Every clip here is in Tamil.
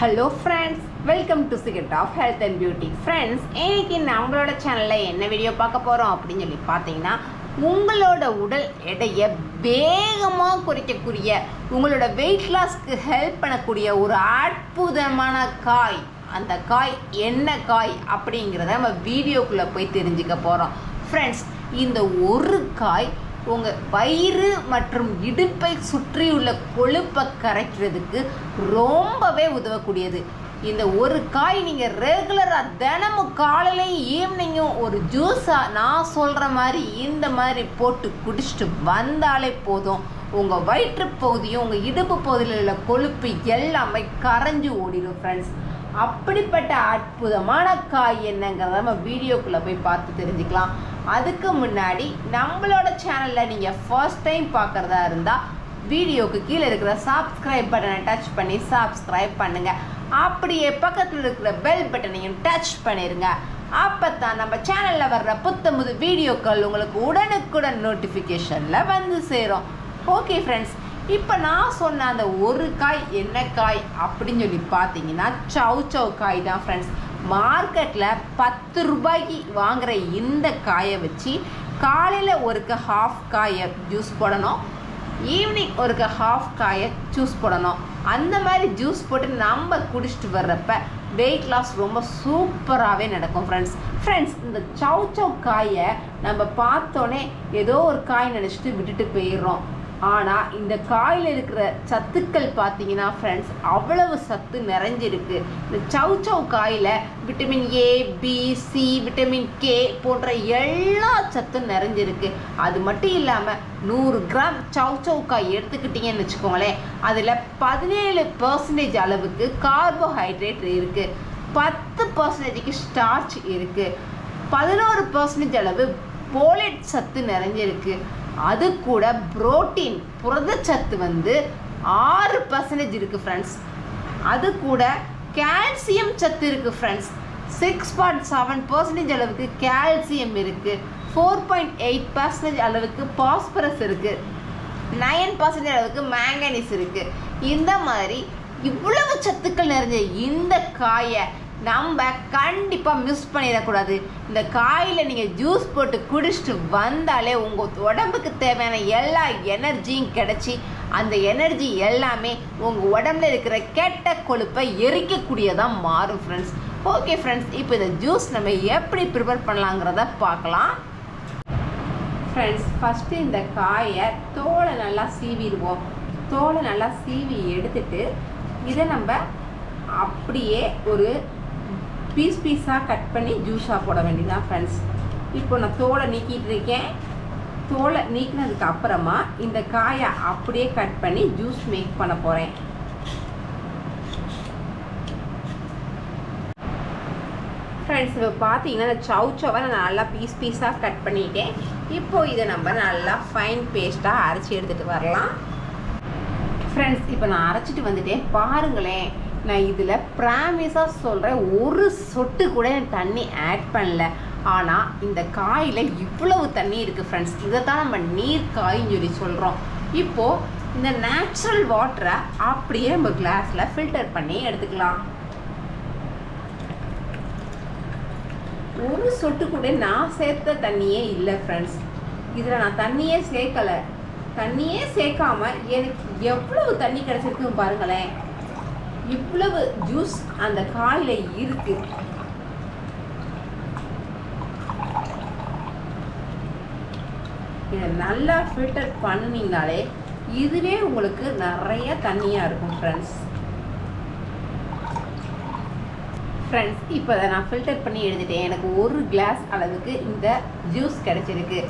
Hello friends welcome to secret of health and beauty friends இன்னைக்கு நம்மளோட சேனலில் என்ன வீடியோ பார்க்க போகிறோம் அப்படின்னு சொல்லி பார்த்தீங்கன்னா உங்களோட உடல் எடையை வேகமாக குறைக்கக்கூடிய உங்களோட வெயிட் லாஸ்க்கு ஹெல்ப் பண்ணக்கூடிய ஒரு அற்புதமான காய். அந்த காய் என்ன காய் அப்படிங்கிறத நம்ம வீடியோக்குள்ளே போய் தெரிஞ்சுக்க போகிறோம் ஃப்ரெண்ட்ஸ் இந்த ஒரு காய் உங்கள் வயிறு மற்றும் இடுப்பை சுற்றியுள்ள கொழுப்பை கரைக்கிறதுக்கு ரொம்பவே உதவக்கூடியது. இந்த ஒரு காய் நீங்கள் ரெகுலராக தினமும் காலையிலையும் ஈவினிங்கும் ஒரு ஜூஸாக நான் சொல்கிற மாதிரி இந்த மாதிரி போட்டு குடிச்சிட்டு வந்தாலே போதும். உங்கள் வயிற்று பகுதியும் உங்கள் இடுப்பு பகுதியில் உள்ள கொழுப்பு எல்லாமே கரைஞ்சு ஓடிடும் ஃப்ரெண்ட்ஸ் அப்படிப்பட்ட அற்புதமான காய் என்னங்கிறத நம்ம வீடியோக்குள்ளே போய் பார்த்து தெரிஞ்சுக்கலாம். அதுக்கு முன்னாடி நம்மளோட சேனலில் நீங்கள் ஃபர்ஸ்ட் டைம் பார்க்குறதா இருந்தால் வீடியோக்கு கீழே இருக்கிற சப்ஸ்கிரைப் பட்டனை டச் பண்ணி சப்ஸ்கிரைப் பண்ணுங்கள் அப்படியே பக்கத்தில் இருக்கிற பெல் பட்டனையும் டச் பண்ணிடுங்க அப்போ தான் நம்ம சேனலில் வர்ற புத்தமுது வீடியோக்கள் உங்களுக்கு உடனுக்குடன் நோட்டிஃபிகேஷனில் வந்து சேரும். ஓகே ஃப்ரெண்ட்ஸ் இப்போ நான் சொன்ன அந்த ஒரு காய் என்ன காய் அப்படின்னு சொல்லி பார்த்தீங்கன்னா சவ் சவ் காய் தான் ஃப்ரெண்ட்ஸ் மார்க்கெட்டில் பத்து ரூபாய்க்கு வாங்குகிற இந்த காயை வச்சு காலையில் ஒருக்க ஹாஃப் காயை ஜூஸ் போடணும். ஈவினிங் ஒருக்க ஹாஃப் காயை ஜூஸ் போடணும். அந்த மாதிரி ஜூஸ் போட்டு நம்ம குடிச்சிட்டு வர்றப்ப வெயிட் லாஸ் ரொம்ப சூப்பராகவே நடக்கும் ஃப்ரெண்ட்ஸ் ஃப்ரெண்ட்ஸ் இந்த சவ் சவ் காயை நம்ம பார்த்தோன்னே ஏதோ ஒரு காய் நினச்சிட்டு விட்டுட்டு போயிடுறோம். ஆனால் இந்த காயில் இருக்கிற சத்துக்கள் பார்த்தீங்கன்னா ஃப்ரெண்ட்ஸ் அவ்வளவு சத்து நிறைஞ்சிருக்கு. இந்த சவு சவு coil vitamin A B C vitamin K போன்ற எல்லா சத்தும் நிறைஞ்சிருக்கு. அது மட்டும் இல்லாமல் நூறு கிராம் சவு சவு காய் எடுத்துக்கிட்டிங்கன்னு வச்சுக்கோங்களேன் அதில் பதினேழு பர்சன்டேஜ் அளவுக்கு கார்போஹைட்ரேட் இருக்குது பத்து பர்சன்டேஜுக்கு ஸ்டார்ச் இருக்குது பதினோரு பர்சன்டேஜ் அளவு போலேட் சத்து நிறைஞ்சிருக்கு. அது கூட புரோட்டீன் புரதச்சத்து வந்து ஆறு பர்சன்டேஜ் இருக்குது ஃப்ரெண்ட்ஸ் அது கூட கால்சியம் சத்து இருக்குது friends six point seven percentage அளவுக்கு கால்சியம் இருக்குது ஃபோர் பாயிண்ட் எயிட் பர்சன்டேஜ் அளவுக்கு பாஸ்பரஸ் இருக்குது நைன் பர்சன்டேஜ் அளவுக்கு மேங்கனீஸ் இருக்குது இந்த மாதிரி இவ்வளவு சத்துக்கள் நிறைஞ்ச இந்த காயை நம்ம கண்டிப்பாக மிஸ் பண்ணிடக்கூடாது. இந்த காயில் நீங்கள் ஜூஸ் போட்டு குடிச்சிட்டு வந்தாலே உங்கள் உடம்புக்கு தேவையான எல்லா எனர்ஜியும் கிடச்சி அந்த எனர்ஜி எல்லாமே உங்கள் உடம்புல இருக்கிற கெட்ட கொழுப்பை எரிக்கக்கூடியதாக மாறும் ஃப்ரெண்ட்ஸ் ஓகே ஃப்ரெண்ட்ஸ் இப்போ இந்த ஜூஸ் நம்ம எப்படி ப்ரிப்பேர் பண்ணலாங்கிறத பார்க்கலாம். ஃப்ரெண்ட்ஸ் ஃபஸ்ட்டு இந்த காயை தோலை நல்லா சீவிடுவோம். தோலை நல்லா சீவி எடுத்துட்டு இதை நம்ம அப்படியே ஒரு பீஸ் பீஸாக கட் பண்ணி ஜூஸாக போட வேண்டியதான் ஃப்ரெண்ட்ஸ் இப்போ நான் தோலை நீக்கிட்டு இருக்கேன். தோலை நீக்கினதுக்கு அப்புறமா இந்த காயை அப்படியே கட் பண்ணி ஜூஸ் மேக் பண்ண போகிறேன் ஃப்ரெண்ட்ஸ் இப்போ பார்த்தீங்கன்னா இந்த சவு சவை நான் நல்லா பீஸ் பீஸாக கட் பண்ணிட்டேன். இப்போ இதை நம்ம நல்லா ஃபைன் பேஸ்ட்டாக அரைச்சி எடுத்துகிட்டு வரலாம். ஃப்ரெண்ட்ஸ் இப்போ நான் அரைச்சிட்டு வந்துட்டேன். பாருங்களேன். நான் இதில் ப்ராமிஸாக சொல்கிறேன் ஒரு சொட்டு கூட எனக்கு தண்ணி ஆட் பண்ணல. ஆனால் இந்த காயில் இவ்வளவு தண்ணி இருக்குது ஃப்ரெண்ட்ஸ் இதை தான் நம்ம நீர் காயின்னு சொல்லி சொல்கிறோம் இப்போது இந்த நேச்சுரல் வாட்டரை அப்படியே நம்ம கிளாஸில் ஃபில்டர் பண்ணி எடுத்துக்கலாம். ஒரு சொட்டு கூட நான் சேர்த்த தண்ணியே இல்லை ஃப்ரெண்ட்ஸ் இதில் நான் தண்ணியே சேர்க்கலை. தண்ணியே சேர்க்காம எனக்கு எவ்வளவு தண்ணி கிடச்சிருக்குன்னு பாருங்களேன். இவ்வளவு ஜூஸ் அந்த காயில இருக்கு. இதை நல்லா ஃபில்டர் பண்ணினீங்கனாலே இதுவே உங்களுக்கு நிறைய தண்ணியாக இருக்கும் ஃப்ரெண்ட்ஸ் ஃப்ரெண்ட்ஸ் இப்போ அதை நான் ஃபில்டர் பண்ணி எழுதிட்டேன் எனக்கு ஒரு கிளாஸ் அளவுக்கு இந்த ஜூஸ் கிடச்சிருக்கு.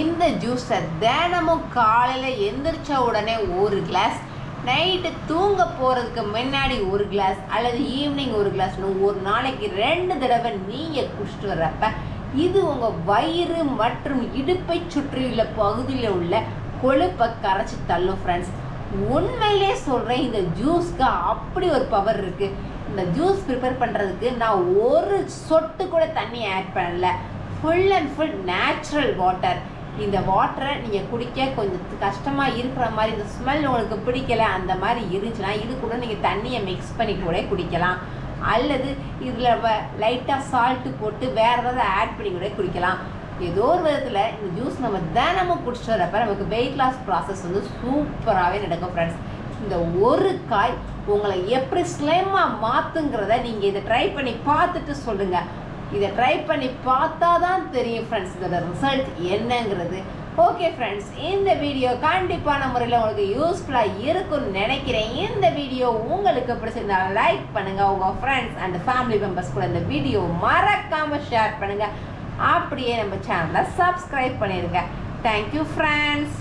இந்த ஜூஸை தினமும் காலையில் எந்திரிச்ச உடனே ஒரு கிளாஸ் நைட்டு தூங்க போகிறதுக்கு முன்னாடி ஒரு கிளாஸ் அல்லது ஈவினிங் ஒரு கிளாஸ்னு ஒரு நாளைக்கு ரெண்டு தடவை நீங்கள் குடிச்சிட்டு வர்றப்ப இது உங்கள் வயிறு மற்றும் இடுப்பை சுற்றியுள்ள பகுதியில் உள்ள கொழுப்பை கரைச்சி தள்ளும் ஃப்ரெண்ட்ஸ் உண்மையிலே சொல்கிறேன் இந்த ஜூஸ்க்கு அப்படி ஒரு பவர் இருக்குது இந்த ஜூஸ் ப்ரிப்பேர் பண்ணுறதுக்கு நான் ஒரு சொட்டு கூட தண்ணி ஆட் பண்ணல. Full and full natural water இந்த வாட்டரை நீங்கள் குடிக்க கொஞ்சம் கஷ்டமாக இருக்கிற மாதிரி இந்த ஸ்மெல் உங்களுக்கு பிடிக்கல அந்த மாதிரி இருந்துச்சுன்னா இது கூட நீங்கள் தண்ணியை மிக்ஸ் பண்ணி கூட குடிக்கலாம். அல்லது இதில் லைட்டாக சால்ட்டு போட்டு வேறு ஏதாவது ஆட் பண்ணி கூட குடிக்கலாம். ஏதோ ஒரு விதத்தில் இந்த ஜூஸ் நம்ம தினமும் குடிச்சிட்டு வரப்ப நமக்கு வெயிட் லாஸ் ப்ராசஸ் வந்து சூப்பராகவே நடக்கும் ஃப்ரெண்ட்ஸ் இந்த ஒரு காய் உங்களை எப்படி ஸ்லிம்மாக மாற்றுங்கிறத நீங்கள் இதை ட்ரை பண்ணி பார்த்துட்டு சொல்லுங்கள் இதை ட்ரை பண்ணி பார்த்தா தான் தெரியும் ஃப்ரெண்ட்ஸ் இதோட ரிசல்ட் என்னங்கிறது. ஓகே ஃப்ரெண்ட்ஸ் இந்த வீடியோ கண்டிப்பான முறையில் உங்களுக்கு யூஸ்ஃபுல்லாக இருக்கும்னு நினைக்கிறேன். இந்த வீடியோ உங்களுக்கு பிடிச்சிருந்தா லைக் பண்ணுங்கள் உங்கள் ஃப்ரெண்ட்ஸ் அண்ட் ஃபேமிலி மெம்பர்ஸ் கூட இந்த வீடியோ மறக்காமல் ஷேர் பண்ணுங்கள் அப்படியே நம்ம சேனலை சப்ஸ்கிரைப் பண்ணிடுங்க. Thank you friends